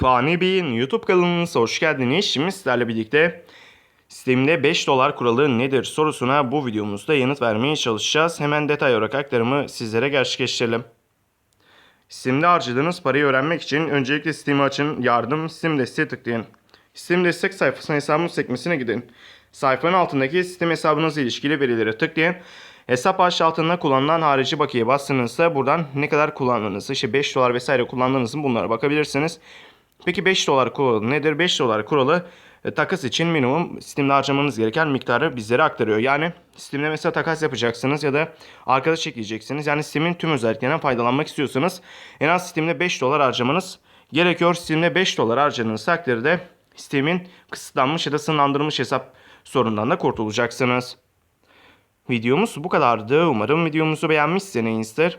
Fani Bey'in YouTube kanalınıza hoş geldiniz. Şimdi sizlerle birlikte Steam'de 5 dolar kuralı nedir sorusuna bu videomuzda yanıt vermeye çalışacağız. Hemen detay olarak aktarımı sizlere gerçekleştirelim. Steam'de harcadığınız parayı öğrenmek için öncelikle Steam'i açın, yardım, Steam desteğe tıklayın. Steam destek sayfasına hesabınız sekmesine gidin. Sayfanın altındaki Steam hesabınızla ilişkili verileri tıklayın. Hesap aç altında kullanılan harici bakiye bastığınızda buradan ne kadar kullandığınızı, işte 5 dolar vesaire kullandığınızı bunlara bakabilirsiniz. Peki 5 dolar kuralı nedir? 5 dolar kuralı e, takas için minimum Steam'de harcamanız gereken miktarı bizlere aktarıyor. Yani Steam'de mesela takas yapacaksınız ya da arkadaş ekleyeceksiniz. Yani Steam'in tüm özelliklerinden faydalanmak istiyorsanız en az Steam'de 5 dolar harcamanız gerekiyor. Steam'de 5 dolar harcadığınız takdirde Steam'in kısıtlanmış ya da sınırlandırılmış hesap sorundan da kurtulacaksınız. Videomuz bu kadardı. Umarım videomuzu beğenmişsinizdir.